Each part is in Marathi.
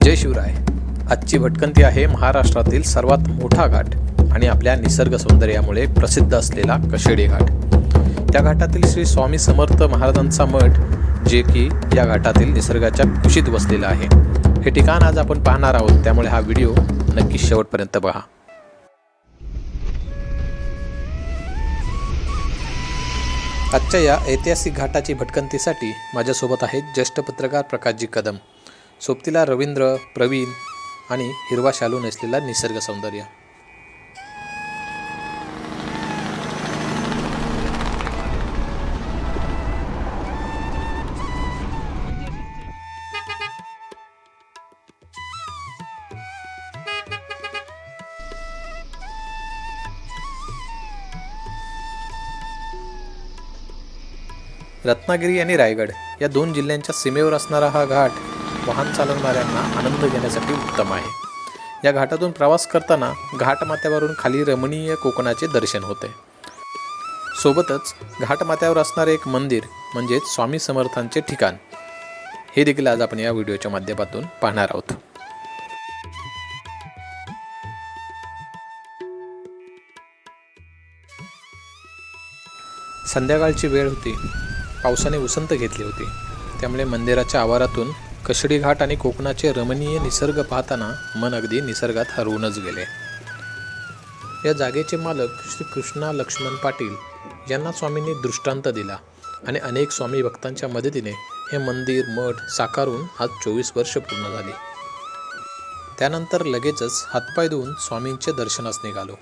जय शिवराय. आजची भटकंती आहे महाराष्ट्रातील सर्वात मोठा घाट आणि आपल्या निसर्ग सौंदर्यामुळे प्रसिद्ध असलेला कशेडी घाट. त्या घाटातील श्री स्वामी समर्थ महाराजांचा मठ जे की या घाटातील निसर्गाच्या कुशीत वसलेलं आहे. हे ठिकाण आज आपण पाहणार आहोत. त्यामुळे हा व्हिडिओ नक्की शेवटपर्यंत पहा आजच्या या ऐतिहासिक घाटाची भटकंतीसाठी माझ्यासोबत आहेत ज्येष्ठ पत्रकार प्रकाशजी कदम. सोबतीला रवींद्र प्रवीण आणि हिरवा शालू नेसलेला निसर्ग सौंदर्य. रत्नागिरी आणि रायगड या दोन जिल्ह्यांच्या सीमेवर असणारा हा घाट वाहन चालवणाऱ्यांना आनंद घेण्यासाठी उत्तम आहे. या घाटातून प्रवास करताना घाटमाथ्यावरून खाली रमणीय कोकणाचे दर्शन होते. सोबतच घाटमाथ्यावर असणारे एक मंदिर म्हणजेच स्वामी समर्थांचे ठिकाण. हे देखील आज आपण या व्हिडिओच्या माध्यमातून पाहणार आहोत. संध्याकाळची वेळ होती. पावसाने उसंत घेतली होती. त्यामुळे मंदिराच्या आवारातून कशडी घाट आणि कोकणाचे रमणीय निसर्ग पाहताना मन अगदी निसर्गात हरवूनच गेले. या जागेचे मालक श्री कृष्णा लक्ष्मण पाटील यांना स्वामींनी दृष्टांत दिला आणि अनेक स्वामी भक्तांच्या मदतीने हे मंदिर मठ साकारून आज चोवीस वर्ष पूर्ण झाली. त्यानंतर लगेचच हातपाय धुवून स्वामींचे दर्शनास निघालो.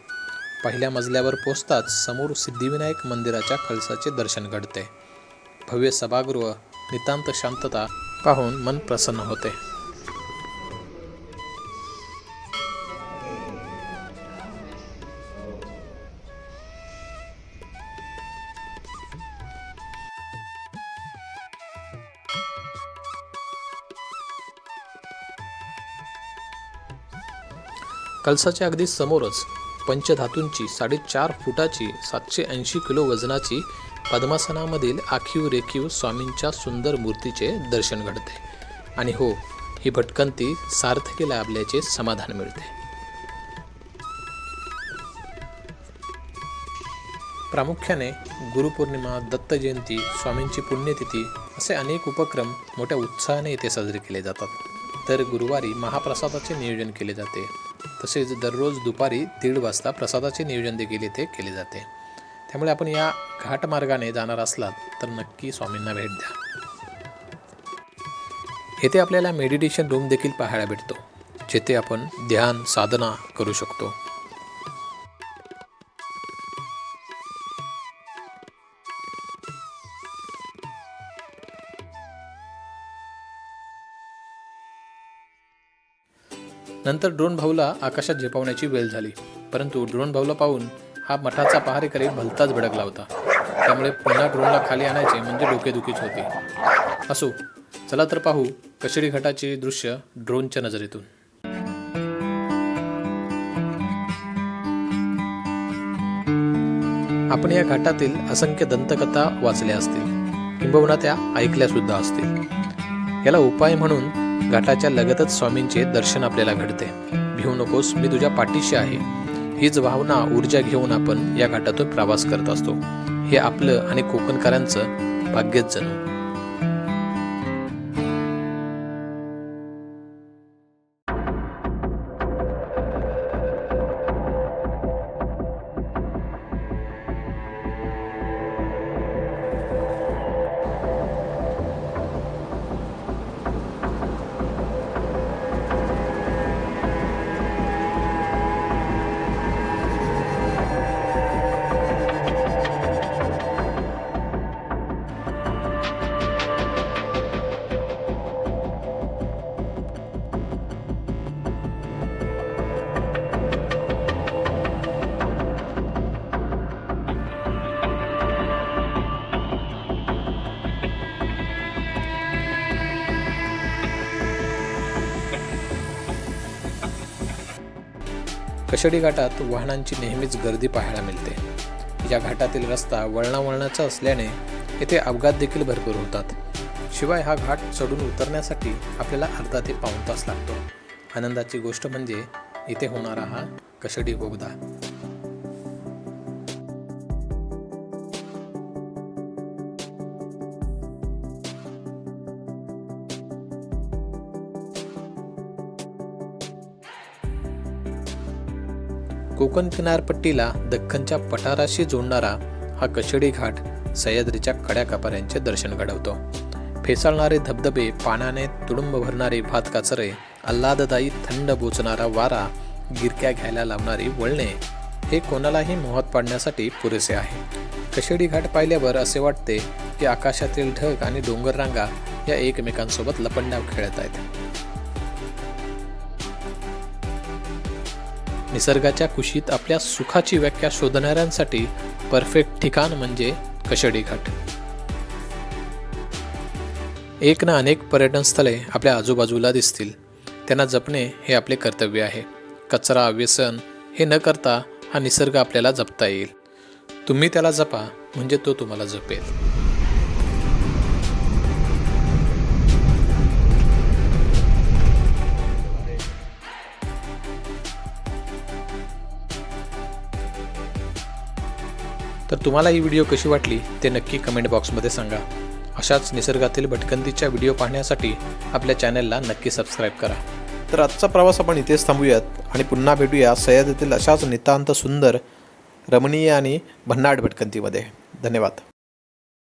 पहिल्या मजल्यावर पोचताच समोर सिद्धिविनायक मंदिराच्या कळसाचे दर्शन घडते. भव्य सभागृह नितांत शांतता पाहून मन प्रसन्न होते. कलसाच्या अगदी समोरच पंचधातूंची साडेचार फुटाची सातशे ऐंशी किलो वजनाची पद्मासनामधील आखीव रेखीव स्वामींच्या सुंदर मूर्तीचे दर्शन घडते. आणि हो ही भटकंती सार्थकी लाभल्याचे समाधान मिळते. प्रामुख्याने गुरुपौर्णिमा दत्त जयंती स्वामींची पुण्यतिथी असे अनेक उपक्रम मोठ्या उत्साहाने येथे साजरे केले जातात. तर गुरुवारी महाप्रसादाचे नियोजन केले जाते. तसेच दररोज दुपारी दीड वाजता प्रसादाचे नियोजन देखील येथे केले जाते. त्यामुळे आपण या घाट मार्गाने जाणार असलात तर नक्की स्वामींना भेट द्या. येथे आपल्याला मेडिटेशन रूम देखील पाहायला भेटतो जेथे आपण ध्यान साधना करू शकतो. नंतर ड्रोन भाऊला आकाशात झेपावण्याची वेळ झाली परंतु ड्रोन भाऊला पाहून हा मठाचा पहारेकरी भलताच भडकला होता. त्यामुळे पुन्हा ड्रोनला खाली आणायचे म्हणजे डोकेदुखीच होती. असो चला तर पाहू कशेडी घाटाचे दृश्य ड्रोनच्या नजरेतून. आपण या घाटातील असंख्य दंतकथा वाचल्या असतील. किंबहुना त्या ऐकल्या सुद्धा असतील. याला उपाय म्हणून घाटाच्या लगतच स्वामींचे दर्शन आपल्याला घडते. भिवू नकोस मी तुझ्या पाठीशी आहे. हीच भावना ऊर्जा घेऊन आपण या घाटातून प्रवास करत असतो. हे आपलं आणि कोकणकरांचं भाग्यच जणू. कशेडी घाटात वाहनांची नेहमीच गर्दी पाहायला मिळते. या घाटातील रस्ता वळणावळणाचा असल्याने येथे अपघात देखील भरपूर होतात. शिवाय हा घाट चढून उतरण्यासाठी आपल्याला अर्धा ते पाऊण तास लागतो. आनंदाची गोष्ट म्हणजे इथे होणारा हा कशडी बोगदा. कोकण किनारपट्टीला दख्खनच्या पठाराशी जोडणारा हा कशेडी घाट सह्याद्रीच्या कड्या कापाऱ्यांचे दर्शन घडवतो. फेसाळणारे धबधबे पाण्याने तुडुंब भरणारे भात काचरे आल्हाददायी थंड बोचणारा वारा गिरक्या घ्यायला लावणारी वळणे हे कोणालाही मोहात पाडण्यासाठी पुरेसे आहे. कशेडी घाट पाहिल्यावर असे वाटते की आकाशातील ढग आणि डोंगररांगा या एकमेकांसोबत लपंडाव खेळत आहेत. निसर्गाच्या कुशीत आपल्या सुखाची व्याख्या शोधणाऱ्यांसाठी परफेक्ट ठिकाण म्हणजे कशडी घाट. एक ना अनेक पर्यटन स्थळे आपल्या आजूबाजूला दिसतील. त्यांना जपणे हे आपले कर्तव्य आहे. कचरा व्यसन हे न करता हा निसर्ग आपल्याला जपता येईल. तुम्ही त्याला जपा म्हणजे तो तुम्हाला जपेल. तर तुम्हाला ही व्हिडिओ कशी वाटली ते नक्की कमेंट बॉक्समध्ये सांगा. अशाच निसर्गातील भटकंतीच्या व्हिडिओ पाहण्यासाठी आपल्या चॅनलला नक्की सबस्क्राईब करा. तर आजचा प्रवास आपण इथेच थांबूयात आणि पुन्हा भेटूया सह्याद्रीतील अशाच नितांत सुंदर रमणीय आणि भन्नाट भटकंतीमध्ये. धन्यवाद.